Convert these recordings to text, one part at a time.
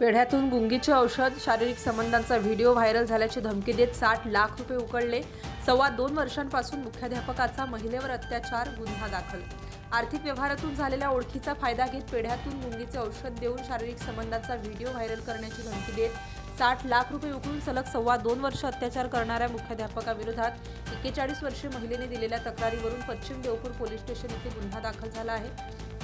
पेढ्यातून गुंगीचे औषध शारीरिक संबंधांचा व्हिडिओ व्हायरल झाल्याची धमकी देत साठ लाख रुपये उकळले. सव्वा दोन वर्षांपासून मुख्याध्यापकाचा महिलेवर अत्याचार गुन्हा दाखल. आर्थिक व्यवहारातून झालेल्या ओळखीचा फायदा घेत पेढ्यातून गुंगीचे औषध देऊन शारीरिक संबंधांचा व्हिडिओ व्हायरल करण्याची धमकी देत साठ लाख रुपये उकळून सलग सव्वा दोन वर्ष अत्याचार करणाऱ्या मुख्याध्यापकाविरोधात एक्केचाळीस वर्षीय महिलेने दिलेल्या तक्रारीवरून पश्चिम देवपूर पोलीस स्टेशन येथे गुन्हा दाखल झाला आहे.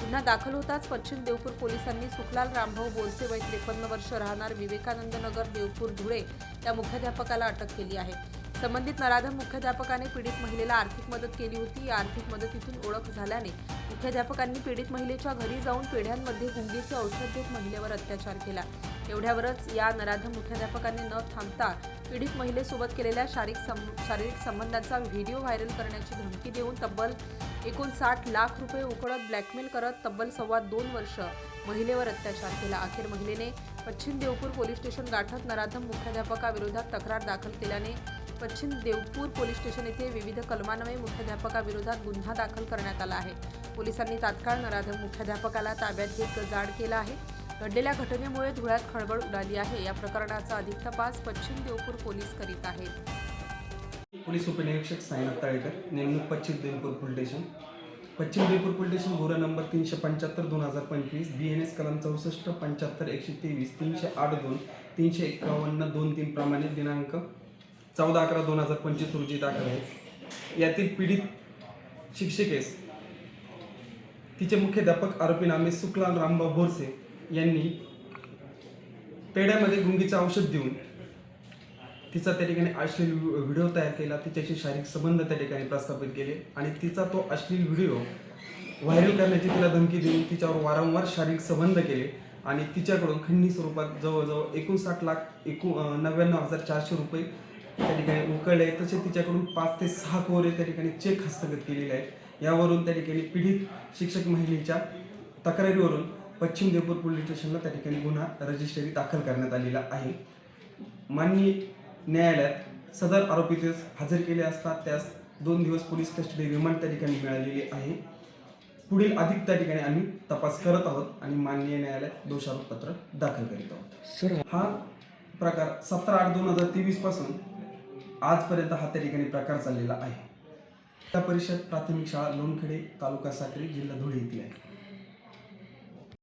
गुन्हा दाखल होताच पश्चिम देवपूर पोलिसांनी सुखलाल रामभाऊ बोलसे वय त्रेपन्न वर्ष राहणार विवेकानंद नगर देवपूर धुळे या मुख्याध्यापकाला अटक केली आहे. संबंधित नराधम मुख्याध्यापकाने पीडित महिलेला आर्थिक मदत केली होती. या आर्थिक मदतीतून ओळख झाल्याने मुख्याध्यापकांनी पीडित महिलेच्या घरी जाऊन पेढ्यांमध्ये गुंगीचे औषध देत महिलेवर अत्याचार केला. एवढ्यावरच या नराधम मुख्याध्यापकाने न थांबता पीडित महिलेसोबत केलेल्या शारीरिक सं- शारीरिक संबंधांचा व्हिडिओ व्हायरल करण्याची धमकी देऊन तब्बल एकोणसाठ लाख रुपये उकळत ब्लॅकमेल करत तब्बल सव्वा दोन वर्ष महिलेवर अत्याचार केला. अखेर महिलेने पश्चिम देवपूर पोलीस स्टेशन गाठत नराधम मुख्याध्यापकाविरोधात तक्रार दाखल केल्याने पश्चिम देवपूर पोलीस स्टेशन येथे विविध कलमान्वये मुख्याध्यापकाविरोधात गुन्हा दाखल करण्यात आला आहे. पोलिसांनी तात्काळ नराधम मुख्याध्यापकाला ताब्यात घेत जाड केला आहे. घडलेल्या घटनेमुळे धुळ्यात खळबळ उडाली आहे. या प्रकरणाचा अधिक तपास पश्चिम देवपूर पोलीस करीत आहेत. पोलीस उपनिरीक्षक साईनाथ ताळेकर नेमणूक पश्चिम देवपूर पोलीस स्टेशन. पश्चिम देवपूर पोलीस स्टेशन गोरा नंबर तीनशे पंच्याहत्तर दोन हजार पंचवीस बी एन एस कलम चौसष्ट पंच्याहत्तर एकशे तेवीस तीनशे आठ दोन तीनशे एकावन्न दोन तीन प्रमाणे दिनांक चौदा अकरा दोन हजार पंचवीस रोजी दाखल आहे यातील पीडित शिक्षिकेस तिचे मुख्याध्यापक आरोपी नामे सुखलाल रामभाऊ बोरसे यांनी पेढ्यामध्ये गुंगीचं औषध देऊन तिचा त्या ठिकाणी अश्लील व्हिडिओ तयार केला तिच्याशी शारीरिक संबंध त्या ठिकाणी प्रस्थापित केले आणि तिचा तो अश्लील व्हिडिओ व्हायरल करण्याची तिला धमकी देऊन तिच्यावर वारंवार शारीरिक संबंध केले आणि तिच्याकडून खंडणी स्वरूपात जवळजवळ एकोणसाठ लाख एकू नव्याण्णव हजार चारशे रुपये त्या ठिकाणी उकळले तसे तिच्याकडून पाच ते सहा कोरे त्या ठिकाणी चेक हस्तगत केलेले आहेत. यावरून त्या ठिकाणी पीडित शिक्षक महिलेच्या तक्रारीवरून पश्चिम देवपूर पोलीस स्टेशनला त्या ठिकाणी गुन्हा रजिस्ट्री दाखल करण्यात आलेला आहे. माननीय न्यायालयात सदर आरोपीतेस हजर केले असता त्यास दोन दिवस पोलीस कस्टडी रिमांड त्या ठिकाणी मिळालेली आहे. पुढील अधिक त्या ठिकाणी आम्ही तपास करत आहोत आणि माननीय न्यायालयात दोषारोपपत्र दाखल करीत आहोत. सर हा प्रकार सतरा आठ दोन हजार तेवीसपासून आजपर्यंत हा त्या ठिकाणी प्रकार चाललेला आहे. त्या परिषद प्राथमिक शाळा लोणखेडे तालुका साक्री जिल्हा धुळे येथील आहे.